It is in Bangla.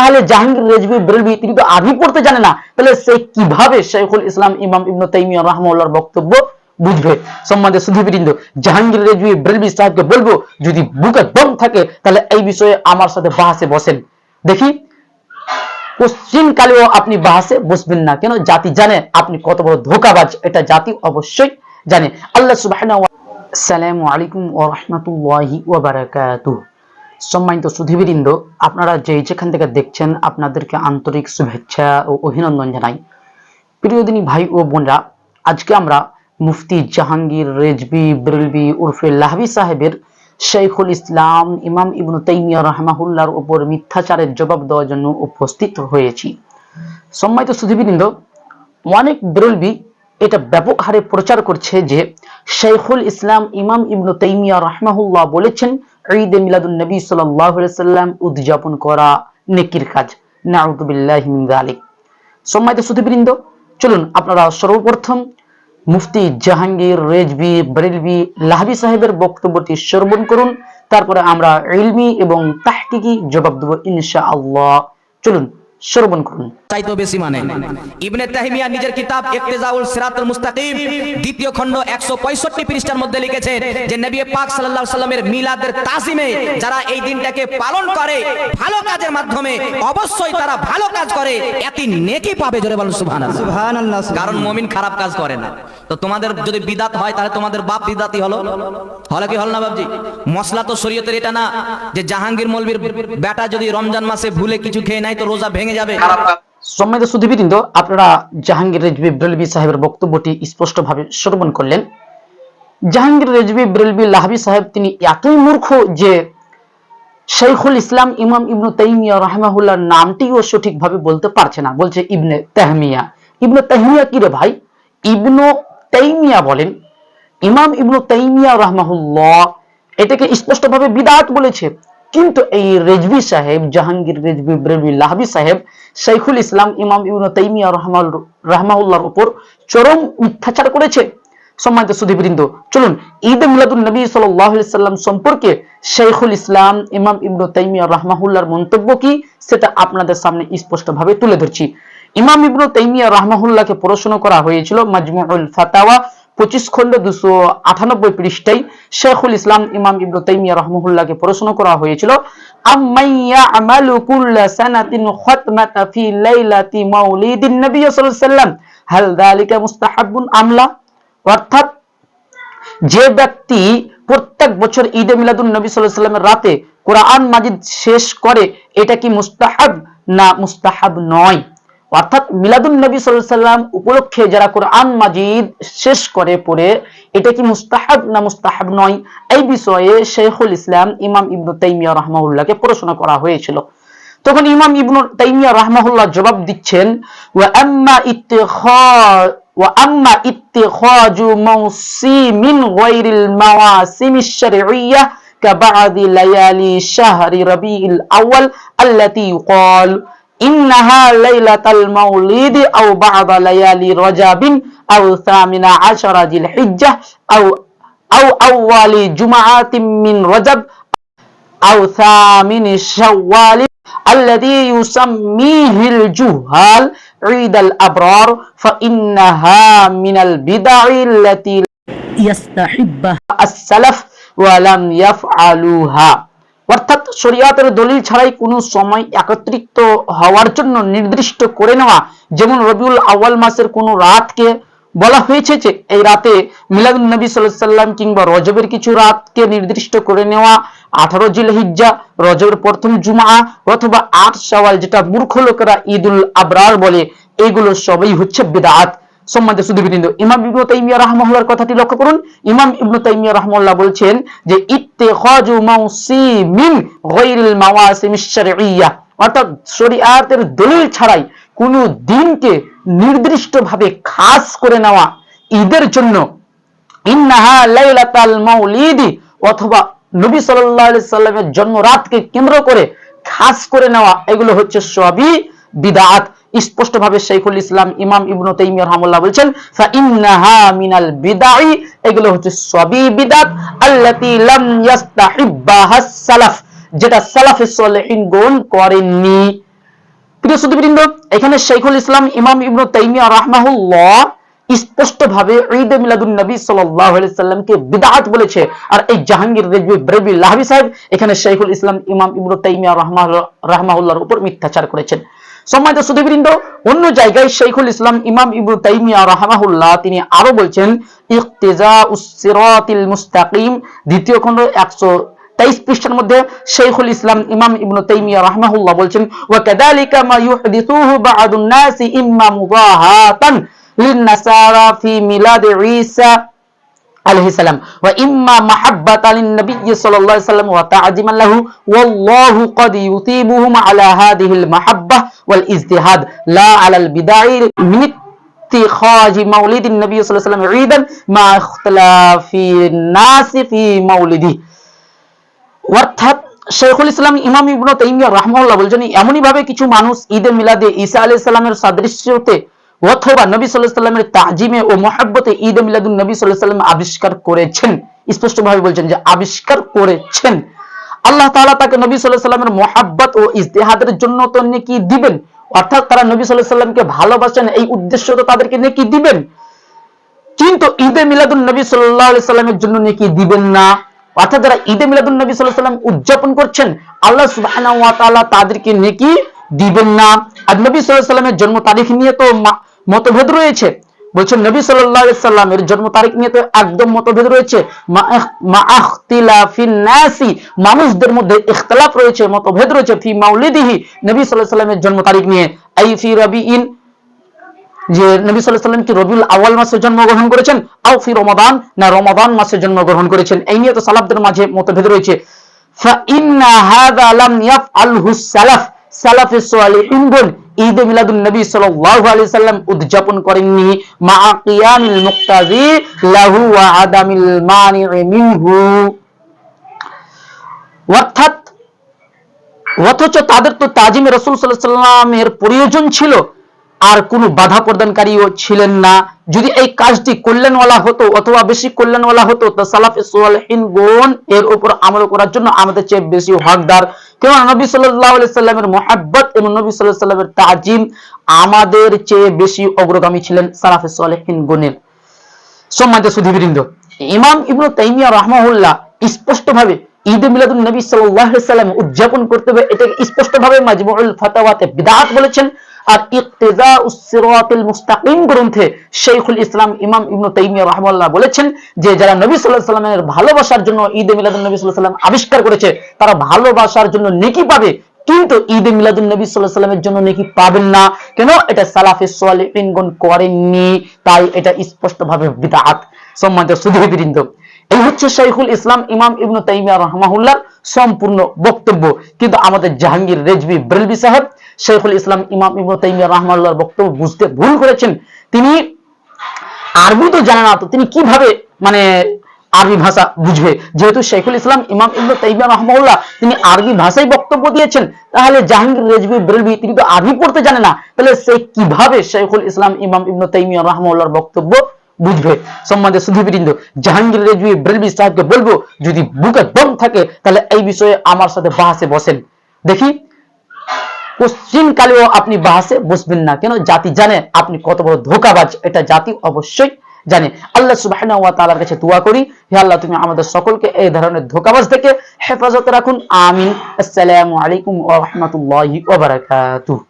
তাহলে জাহাঙ্গীর রেজবি বেরলভি তিনি তো আরবি পড়তে জানে না। তাহলে সে কীভাবে শেখুল ইসলাম, ইমাম ইবনু তাইমিয়া রহমাউল্লাহর বক্তব্য বুঝবে? সম্বন্ধে সুধীবৃন্দ, জাহাঙ্গীর রেজবি বেরলভি সাহেবকে বলব, যদি বুকে দম থাকে, তাহলে এই বিষয়ে আমার সাথে বাহাসে বসেন। দেখি, পশ্চিম কালেও আপনি বাহাসে বসবেন না। কেন? জাতি জানে আপনি কত বড় ধোকাবাজ, এটা জাতি অবশ্যই জানে। আল্লাহ ওয়া আসসালামু আলাইকুম ওয়া রাহমাতুল্লাহি সম্মানিত সুধীবৃন্দ, আপনারা যে যেখান থেকে দেখছেন, আপনাদেরকে আন্তরিক শুভেচ্ছা ও অভিনন্দন জানাই। প্রিয় দিনী ভাই ও বোনরা, আজকে আমরা মুফতি জাহাঙ্গীর রেজবি বেরলবি উর্ফে লাহবি সাহেবের শেখুল ইসলাম, ইমাম ইবনু তাইমিয়া রহমাহুল্লার উপর মিথ্যাচারের জবাব দেওয়ার জন্য উপস্থিত হয়েছি। সম্মানিত সুধীবৃন্দ, অনেক বেরলবি এটা ব্যাপক হারে প্রচার করছে যে শেখুল ইসলাম, ইমাম ইবনু তাইমিয়া রহমাহুল্লাহ বলেছেন ঈদ মিলাদুন নবী সাল্লাম উদযাপন করা নেকির কাজ। নাউযুবিল্লাহি যালিক। সম্মানিত সুধীবৃন্দ চলুন আপনারা সর্বপ্রথম মুফতি জাহাঙ্গীর রেজবি বরেলবি লাহবি সাহেবের বক্তব্যটি শ্রবণ করুন। তারপরে আমরা ইলমি এবং তাহকিকি জবাব দেব ইনশাআল্লাহ। চলুন, শ্রবণ করুন। চাইতো বেশি মানে। ইবনে তাহমিয়া নিজের কিতাব ইক্তেজাউল সিরাতুল মুস্তাকিম দ্বিতীয় খণ্ড 165 পৃষ্ঠার মধ্যে লিখেছেন যে নবী পাক সাল্লাল্লাহু আলাইহি সাল্লামের মিলাদের তাজিমে যারা এই দিনটাকে পালন করে ভালো কাজের মাধ্যমে অবশ্যই তারা ভালো কাজ করে এতি নেকি পাবে জোরে বলুন সুবহানাল্লাহ। সুবহানাল্লাহ কারণ মুমিন খারাপ কাজ করে না। তো তোমাদের যদি বিদাত হয় তাহলে তোমাদের বাপ বিদাতি হলো। হলো কি হলো না বাপজি? মশলা তো শরীয়তের এটা না যে জাহাঙ্গীর মৌলবীর বেটা যদি রমজান মাসে ভুলে কিছু খেয়ে নাই তো রোজা ভেঙে যাবে। সম্মানিত সুধীবৃন্দ, আপনারা জাহাঙ্গীর রেজবি ব্রেলবি সাহেবের বক্তব্যটি স্পষ্টভাবে শ্রবণ করলেন। জাহাঙ্গীর রেজবি ব্রেলবি লাহাবি সাহেব তিনি এতই মূর্খ যে শেখুল ইসলাম ইমাম ইবনু তাইমিয়া রহমাহুল্লাহর নামটিও সঠিকভাবে বলতে পারছে না। বলছে ইবনে তাহমিয়া। ইবনে তাহমিয়া কি রে ভাই? ইবনু তাইমিয়া বলেন, ইমাম ইবনু তাইমিয়া রহমাহুল্লাহ এটাকে স্পষ্টভাবে বিদাত বলেছে। কিন্তু এই রেজবি সাহেব, জাহাঙ্গীর রেজবি ব্রেলবি লাহাবি সাহেব, শাইখুল ইসলাম, ইমাম ইবনু তাইমিয়া রহমাল রহমাউল্লাহর উপর চরম মিথ্যাচার করেছে। সম্মানিত সুধীবৃন্দ, চলুন ঈদ মিলাদুল নবী সাল্লাম সম্পর্কে শাইখুল ইসলাম, ইমাম ইবনু তাইমিয়া রহমাহুল্লাহর মন্তব্য কি, সেটা আপনাদের সামনে স্পষ্টভাবে তুলে ধরছি। ইমাম ইবনু তাইমিয়া রহমাহুল্লাহকে প্রশ্ন করা হয়েছিল মাজমুউল ফাতাওয়া পঁচিশ খন্ড দুশো আটানব্বই পৃষ্ঠায় শেখুল ইসলাম ইমাম ইবনু তাইমিয়া রহমহুল্লাহকে প্রশ্ন করা হয়েছিল আম্মাইয়া আমালু কুল্লা সানাতিন খতমাতা ফি লাইলাতি মাউলিদিন নবী সাল্লাল্লাহু হাল আমলা অর্থাৎ যে ব্যক্তি প্রত্যেক বছর ঈদে মিলাদুন নবী সাল্লাল্লাহু আলাইহি সাল্লামের রাতে কোরআন মাজিদ শেষ করে, এটা কি মুস্তাহাব না মুস্তাহাব নয়? অর্থাৎ মিলাদুন নবী সাল্লাল্লাহু সাল্লাম উপলক্ষে যারা কোরআন মাজিদ শেষ করে পড়ে এটা কি মুস্তাহাব না মুস্তাহাব নয় এই বিষয়ে শেখুল ইসলাম ইমাম ইবনু তাইমিয়া রহমাউল্লাহকে প্রশ্ন করা হয়েছিল তখন ইমাম ইবনু তাইমিয়া রহমাহুল্লাহ জবাব দিচ্ছেন ওয়া আম্মা ইত্তিখা ওয়া আম্মা ইত্তিখাজু মাওসিমিন গায়রিল মাওয়াসিমিশ শারঈয়্যাহ كبعض ليالي شهر ربيع الأول التي يقال إنها ليلة المولد أو بعض ليالي رجب أو ثامن عشر ذي الحجة أو أو أول جمعة من رجب أو ثامن شوال الذي يسميه الجهال عيد الأبرار فإنها من البدع التي يستحبها السلف ولم يفعلوها অর্থাৎ শরিয়াতের দলিল ছাড়াই কোনো সময় একত্রিত হওয়ার জন্য নির্দিষ্ট করে নেওয়া, যেমন রবিউল আউয়াল মাসের কোনো রাতকে বলা হয়েছে যে এই রাতে মিলাদুল নবী সাল্লাম কিংবা রজবের কিছু রাতকে নির্দিষ্ট করে নেওয়া, আঠারো জিলহিজ্জা, রজবের প্রথম জুমা অথবা আট সওয়াল যেটা মূর্খ লোকেরা ঈদুল আবরার বলে এগুলো সবই হচ্ছে বিদআত সম্মানিত সুধীবৃন্দ, ইমাম ইবনু তাইমিয়া রাহমাহুল্লাহর কথাটি লক্ষ্য করুন। ইমাম ইবনু তাইমিয়া রাহমাহুল্লাহ বলছেন যে, ইত্তিখাজু মাউসিমিন গায়রিল মাওয়াসিমিশ শারঈয়্যাহ অর্থাৎ শরিয়াতের দলিল ছাড়াই কোন দিনকে নির্দিষ্টভাবে খাস করে নেওয়া ঈদের জন্য। ইন্নাহা লাইলাতাল মাউলিদি অথবা নবী সাল্লাল্লাহু আলাইহি সাল্লামের জন্ম রাতকে কেন্দ্র করে খাস করে নেওয়া, এগুলো হচ্ছে সবই বিদআত স্পষ্টভাবে শাইখুল ইসলাম ইমাম ইবনু তাইমিয়া রাহমাহুল্লাহ বলছেন ফা ইন্নাহা মিনাল বিদাই এগুলো হচ্ছে সবই বিদআত আল্লাতী লাম ইয়াস্তাহিব্বাহা সালাফ যেটা সালাফে সালেহিন গ্রহণ করেননি। প্রিয় সুদীবৃন্দ এখানে শেখুল ইসলাম ইমাম ইবনু তাইমিয়া রাহমাহুল্লাহ স্পষ্টভাবে ঈদ মিলাদুন নবী সাল্লামকে বিদআত বলেছে। আর এই জাহাঙ্গীর রেজবি ব্রেবি লাহবি সাহেব এখানে শেখুল ইসলাম ইমাম ইবনু তাইমিয়া রাহমাহুল্লাহ রাহমাহুল্লাহর উপর মিথ্যাচার করেছেন। সম্মানিত সুদীবৃন্দ অন্য জায়গায় শেখুল ইসলাম ইমাম ইবনু তাইমিয়া রাহমাহুল্লাহ তিনি আরও বলছেন ইকতিজা উসসিরাতিল মুস্তাকিম দ্বিতীয় খণ্ড 100 তেইশ পৃষ্ঠার মধ্যে শেখুল ইসলাম ইমাম ইবনু তাইমিয়া রাহমাহুল্লাহ বলছেন ওয়া কাযালিকা মা ইউহদিসুহু বা'দুন নাসি ইম্মা মুদাহাতান লিন-নাসারা ফি মিলাদ ঈসা আলহিসাল্লাম ওয়া ইম্মা মাহাব্বাত আলিন নবী সাল্লাল্লাহু আলাইহি ওয়া তা'জিমান লাহু। ওয়াল্লাহু ক্বাদ ইউতিবুহুম আলা হাদিহিল মাহাব্বাহ ওয়াল ইজতিহাদ। লা আলাল বিদাঈ মিন ইত্তিখাজ মাউলিদিন নবী সাল্লাল্লাহু আলাইহি সাল্লাম ঈদান মা ইখতিলাফি নাস ফি মাউলিদি। অর্থাৎ শেখুল ইসলাম ইমাম ইবনু তাইমিয়া রাহমাহুল্লাহ বলছেন, এমনই ভাবে কিছু মানুষ ঈদে মিলাদে ঈসা আলাইহিস সালামের সাদৃশ্যতে অথবা নবী সাল্লামের তাজিমে ও মহব্বতে ঈদে মিলাদুন নবী সাল্লাম আবিষ্কার করেছেন। স্পষ্টভাবে বলছেন যে আবিষ্কার করেছেন। আল্লাহ তাআলা তাকে নবী সাল্লামের মহব্বত ও ইজতিহাদের জন্য তো নেকি দিবেন। অর্থাৎ তারা নবী সাল্লামকে ভালোবাসেন, এই উদ্দেশ্য তো তাদেরকে নেকি দিবেন। কিন্তু ঈদে মিলাদুন নবী আলাইহি সাল্লামের জন্য নাকি দিবেন না। অর্থাৎ যারা ঈদে মিলাদুন নবী আলাইহি সাল্লাম উদযাপন করছেন, আল্লাহ তাআলা তাদেরকে নাকি দিবেন না। আর নবী আলাইহি সাল্লামের জন্ম তারিখ নিয়ে তো মতভেদ রয়েছে। বলছেন নবী আলাইহি সাল্লামের জন্ম তারিখ নিয়ে তো একদম মতভেদ রয়েছে। মানুষদের মধ্যে ইখতিলাফ রয়েছে, মতভেদ রয়েছে। ফি মাউলিদিহি, নবী আলাইহি সাল্লামের জন্ম তারিখ নিয়ে। আই ফি রাবিইন, যে নবী আলাইহি সাল্লাম কি রবিউল আউয়াল মাসে জন্মগ্রহণ করেছেন? আও ফি রমাদান, না রমাদান মাসে জন্মগ্রহণ করেছেন। এই নিয়ে তো সালাফদের মাঝে মতভেদ রয়েছে। ফা ইন্না হাযা লাম ইয়াফআলহু সালাফ, সালাফে সালিহিনগণ ঈদ মিলাদুল নবী সাল্লাল্লাহু আলাইহি সাল্লাম উদযাপন করেননি। মা কিয়ামিল মুক্তাজি লাহু ওয়া আদামিল মানি মিনহু। অর্থাৎ, অথচ তাদের তো তাজিম রসুল সাল্লাহ সাল্লামের প্রয়োজন ছিল। আর কোনো বাধা প্রদানকারীও ছিলেন না। যদি এই কাজটি কল্যাণওয়ালা হতো অথবা বেশি কল্যাণওয়ালা হতো, তো সালাফে সোয়ালহীন গুণ এর উপর আমল করার জন্য আমাদের চেয়ে বেশি হকদার। কেন নবী আলাইহি সাল্লামের মহাব্বত এবং নবী আলাইহি সাল্লামের তাজিম আমাদের চেয়ে বেশি অগ্রগামী ছিলেন সালাফে সোয়ালহীন গুণের। সম্মানিত সুধীবৃন্দ, ইমাম ইবনু তাইমিয়া রাহমাহুল্লাহ স্পষ্টভাবে ঈদ মিলাদুন নবী আলাইহি সাল্লাম উদযাপন করতে হবে। এটাকে স্পষ্টভাবে মাজমুউল ফাতাওয়াতে বিদআত বলেছেন। আর ইকতিজা উস-সিরাতিল মুস্তাকিম গ্রন্থে শেখুল ইসলাম ইমাম ইবনু তাইমিয়া রাহমাহুল্লাহ বলেছেন যে যারা নবী সাল্লাল্লাহু আলাইহি সাল্লামের ভালোবাসার জন্য ঈদ মিলাদুন নবী সাল্লাল্লাহু আলাইহি সাল্লাম আবিষ্কার করেছে, তারা ভালোবাসার জন্য নেকি পাবে। কিন্তু ঈদ মিলাদুন নবী আলাইহি সাল্লামের জন্য নাকি পাবেন না। কেন? এটা সালাফে সালিহিনগণ করেননি। তাই এটা স্পষ্টভাবে বিদআত সম্মানিত সুধীবৃন্দ, এই হচ্ছে শাইখুল ইসলাম ইমাম ইবনু তাইমিয়া রহমাহুল্লাহর সম্পূর্ণ বক্তব্য। কিন্তু আমাদের জাহাঙ্গীর রেজবি ব্রেলবি সাহেব শাইখুল ইসলাম ইমাম ইবনু তাইমিয়া রহমাহুল্লাহর বক্তব্য বুঝতে ভুল করেছেন। তিনি আরবি তো জানে না, তো তিনি কীভাবে মানে আরবি ভাষা বুঝবে? যেহেতু শেখুল ইসলাম ইমাম ইবনু তাইমিয়া রহমাউল্লাহ তিনি আরবি ভাষায় বক্তব্য দিয়েছেন, তাহলে জাহাঙ্গীর, রেজবি, বেরলভি, তিনি তো আরবি পড়তে জানে না। তাহলে সে কীভাবে শেখুল ইসলাম ইমাম ইবনু তাইমিয়া রহমাউল্লাহর বক্তব্য বুঝবে? সম্বন্ধে সুধীবৃন্দ, জাহাঙ্গীর, রেজবি, বেরলভি সাহেবকে বলব, যদি বুকে দম থাকে, তাহলে এই বিষয়ে আমার সাথে বাহাসে বসেন। দেখি পশ্চিম কালেও আপনি বাহাসে বসবেন না। কেন? জাতি জানে আপনি কত বড় ধোকাবাজ। এটা জাতি অবশ্যই জানে। আল্লাহ সুবাহ তালার কাছে দোয়া করি, হে আল্লাহ, তুমি আমাদের সকলকে এই ধরনের ধোকাবাজ থেকে হেফাজতে রাখুন। আমিন। আসসালামু আলাইকুম ওয়া রাহমাতুল্লাহি ওয়া বারাকাতুহু।